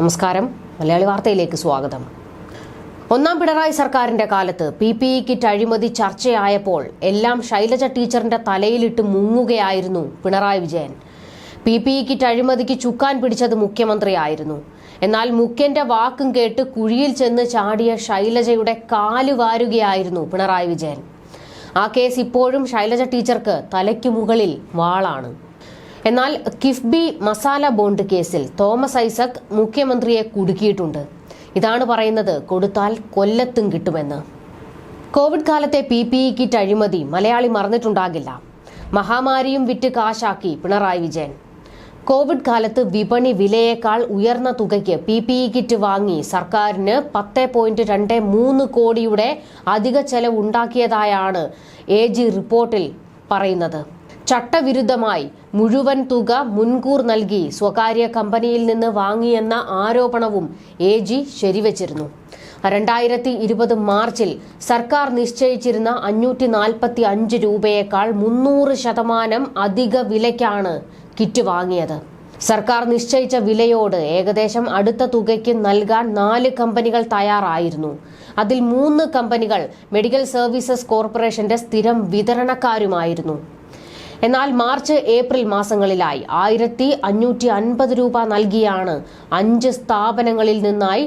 നമസ്കാരം. മലയാളി വാർത്തയിലേക്ക് സ്വാഗതം. ഒന്നാം പിണറായി സർക്കാരിന്റെ കാലത്ത് പി പി ഇ കിറ്റ് അഴിമതി ചർച്ചയായപ്പോൾ എല്ലാം ശൈലജ ടീച്ചറിന്റെ തലയിലിട്ട് മുങ്ങുകയായിരുന്നു Pinarayi Vijayan. P P E kit അഴിമതിക്ക് ചുക്കാൻ പിടിച്ചത് മുഖ്യമന്ത്രിയായിരുന്നു. എന്നാൽ മുഖ്യന്റെ വാക്കും കേട്ട് കുഴിയിൽ ചെന്ന് ചാടിയ ശൈലജയുടെ കാൽ വാരുകയായിരുന്നു പിണറായി വിജയൻ. ആ കേസ് ഇപ്പോഴും ശൈലജ ടീച്ചർക്ക് തലയ്ക്ക് മുകളിൽ വാളാണ്. എന്നാൽ കിഫ്ബി മസാല ബോണ്ട് കേസിൽ തോമസ് ഐസക് മുഖ്യമന്ത്രിയെ കുടുക്കിയിട്ടുണ്ട്. ഇതാണ് പറയുന്നത് കൊടുത്താൽ കൊല്ലത്തും കിട്ടുമെന്ന്. കോവിഡ് കാലത്തെ പി പി ഇ കിറ്റ് അഴിമതി മലയാളി മറന്നിട്ടുണ്ടാകില്ല. മഹാമാരിയും വിറ്റ് കാശാക്കി പിണറായി വിജയൻ. കോവിഡ് കാലത്ത് വിപണി വിലയേക്കാൾ ഉയർന്ന തുകയ്ക്ക് പി പി ഇ കിറ്റ് വാങ്ങി സർക്കാരിന് പത്ത് പോയിന്റ് രണ്ട് മൂന്ന് കോടിയുടെ അധിക ചെലവ് ഉണ്ടാക്കിയതായാണ് എ ജി റിപ്പോർട്ടിൽ പറയുന്നത്. ചട്ടവിരുദ്ധമായി മുഴുവൻ തുക മുൻകൂർ നൽകി സ്വകാര്യ കമ്പനിയിൽ നിന്ന് വാങ്ങിയെന്ന ആരോപണവും എ ജി ശരിവച്ചിരുന്നു. രണ്ടായിരത്തി ഇരുപത് മാർച്ചിൽ സർക്കാർ നിശ്ചയിച്ചിരുന്ന അഞ്ഞൂറ്റി നാൽപ്പത്തി അഞ്ച് രൂപയേക്കാൾ മുന്നൂറ് ശതമാനം അധിക വിലയ്ക്കാണ് കിറ്റ് വാങ്ങിയത്. സർക്കാർ നിശ്ചയിച്ച വിലയോട് ഏകദേശം അടുത്ത തുകയ്ക്ക് നൽകാൻ നാല് കമ്പനികൾ തയ്യാറായിരുന്നു. അതിൽ മൂന്ന് കമ്പനികൾ മെഡിക്കൽ സർവീസസ് കോർപ്പറേഷന്റെ സ്ഥിരം വിതരണക്കാരുമായിരുന്നു. എന്നാൽ മാർച്ച് ഏപ്രിൽ മാസങ്ങളിലായി ആയിരത്തി അഞ്ഞൂറ്റി അൻപത് രൂപ നൽകിയാണ് അഞ്ച് സ്ഥാപനങ്ങളിൽ നിന്നായി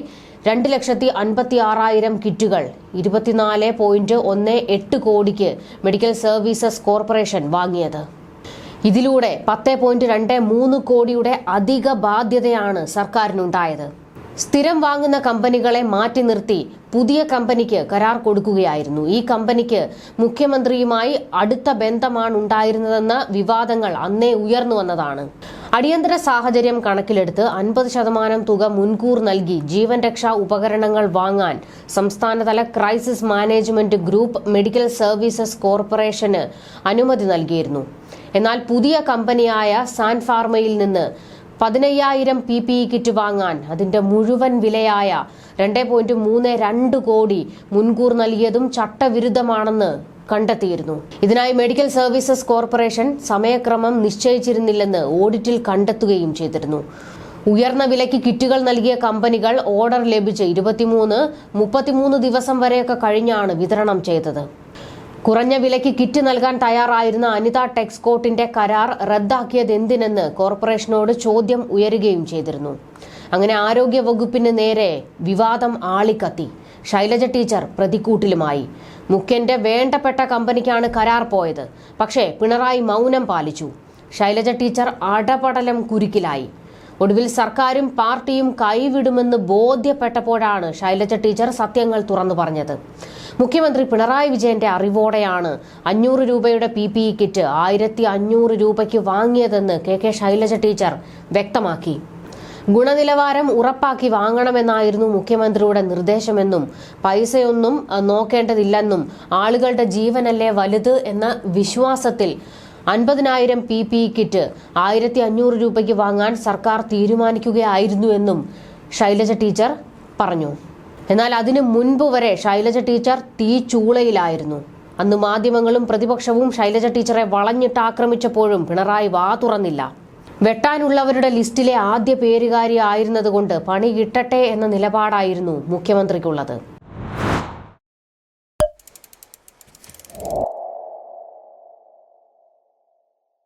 രണ്ട് ലക്ഷത്തി അൻപത്തി ആറായിരം കിറ്റുകൾ. ഇരുപത്തിനാല് പോയിന്റ് ഒന്ന് എട്ട് കോടിക്ക് മെഡിക്കൽ സർവീസസ് കോർപ്പറേഷൻ വാങ്ങിയത്. ഇതിലൂടെ പത്ത് പോയിന്റ് രണ്ട് മൂന്ന് കോടിയുടെ അധിക ബാധ്യതയാണ് സർക്കാരിനുണ്ടായത്. സ്ഥിരം വാങ്ങുന്ന കമ്പനികളെ മാറ്റി നിർത്തി പുതിയ കമ്പനിക്ക് കരാർ കൊടുക്കുകയായിരുന്നു. ഈ കമ്പനിക്ക് മുഖ്യമന്ത്രിയുമായി അടുത്ത ബന്ധമാണ് ഉണ്ടായിരുന്നതെന്ന വിവാദങ്ങൾ അന്നേ ഉയർന്നു വന്നതാണ്. അടിയന്തര സാഹചര്യം കണക്കിലെടുത്ത് അൻപത് ശതമാനം തുക മുൻകൂർ നൽകി ജീവൻ രക്ഷാ ഉപകരണങ്ങൾ വാങ്ങാൻ സംസ്ഥാനതല crisis management group medical services corporation അനുമതി നൽകിയിരുന്നു. എന്നാൽ പുതിയ കമ്പനിയായ സാൻഫാർമയിൽ നിന്ന് പതിനയ്യായിരം പി പി ഇ കിറ്റ് വാങ്ങാൻ അതിന്റെ മുഴുവൻ വിലയായ രണ്ട് പോയിന്റ് മൂന്ന് രണ്ട് കോടി മുൻകൂർ നൽകിയതും ചട്ടവിരുദ്ധമാണെന്ന് കണ്ടെത്തിയിരുന്നു. ഇതിനായി മെഡിക്കൽ സർവീസസ് കോർപ്പറേഷൻ സമയക്രമം നിശ്ചയിച്ചിരുന്നില്ലെന്ന് ഓഡിറ്റിൽ കണ്ടെത്തുകയും ചെയ്തിരുന്നു. ഉയർന്ന വിലയ്ക്ക് കിറ്റുകൾ നൽകിയ കമ്പനികൾ ഓർഡർ ലഭിച്ച് ഇരുപത്തിമൂന്ന് മുപ്പത്തിമൂന്ന് ദിവസം വരെയൊക്കെ കഴിഞ്ഞാണ് വിതരണം ചെയ്തത്. കുറഞ്ഞ വിലയ്ക്ക് കിറ്റ് നൽകാൻ തയ്യാറായിരുന്ന അനിത ടെക്സ്കോട്ടിന്റെ കരാർ റദ്ദാക്കിയത് എന്തിനെന്ന് കോർപ്പറേഷനോട് ചോദ്യം ഉയരുകയും ചെയ്തിരുന്നു. അങ്ങനെ ആരോഗ്യ വകുപ്പിന് നേരെ വിവാദം ആളിക്കത്തി. ശൈലജ ടീച്ചർ പ്രതിക്കൂട്ടിലുമായി. മുഖ്യന്റെ വേണ്ടപ്പെട്ട കമ്പനിക്കാണ് കരാർ പോയത്. പക്ഷേ പിണറായി മൗനം പാലിച്ചു. ശൈലജ ടീച്ചർ അടപടലം കുരുക്കിലായി. ഒടുവിൽ സർക്കാരും പാർട്ടിയും കൈവിടുമെന്ന് ബോധ്യപ്പെട്ടപ്പോഴാണ് ശൈലജ ടീച്ചർ സത്യങ്ങൾ തുറന്നു പറഞ്ഞത്. മുഖ്യമന്ത്രി പിണറായി വിജയന്റെ അറിവോടെയാണ് അഞ്ഞൂറ് രൂപയുടെ പി പി ഇ കിറ്റ് ആയിരത്തി അഞ്ഞൂറ് രൂപയ്ക്ക് വാങ്ങിയതെന്ന് കെ കെ ശൈലജ ടീച്ചർ വ്യക്തമാക്കി. ഗുണനിലവാരം ഉറപ്പാക്കി വാങ്ങണമെന്നായിരുന്നു മുഖ്യമന്ത്രിയുടെ നിർദ്ദേശമെന്നും പൈസയൊന്നും നോക്കേണ്ടതില്ലെന്നും ആളുകളുടെ ജീവനല്ലേ വലുത് എന്ന വിശ്വാസത്തിൽ അൻപതിനായിരം പി പി ഇ കിറ്റ് ആയിരത്തി അഞ്ഞൂറ് രൂപയ്ക്ക് വാങ്ങാൻ സർക്കാർ തീരുമാനിക്കുകയായിരുന്നുവെന്നും ശൈലജ ടീച്ചർ പറഞ്ഞു. എന്നാൽ അതിനു മുൻപ് വരെ ശൈലജ ടീച്ചർ തീ ചൂളയിലായിരുന്നു. അന്ന് മാധ്യമങ്ങളും പ്രതിപക്ഷവും ശൈലജ ടീച്ചറെ വളഞ്ഞിട്ട് ആക്രമിച്ചപ്പോഴും പിണറായി വാ തുറന്നില്ല. വെട്ടാനുള്ളവരുടെ ലിസ്റ്റിലെ ആദ്യ പേരുകാരി ആയിരുന്നതുകൊണ്ട് പണി കിട്ടട്ടെ എന്ന നിലപാടായിരുന്നു മുഖ്യമന്ത്രിക്കുള്ളത്.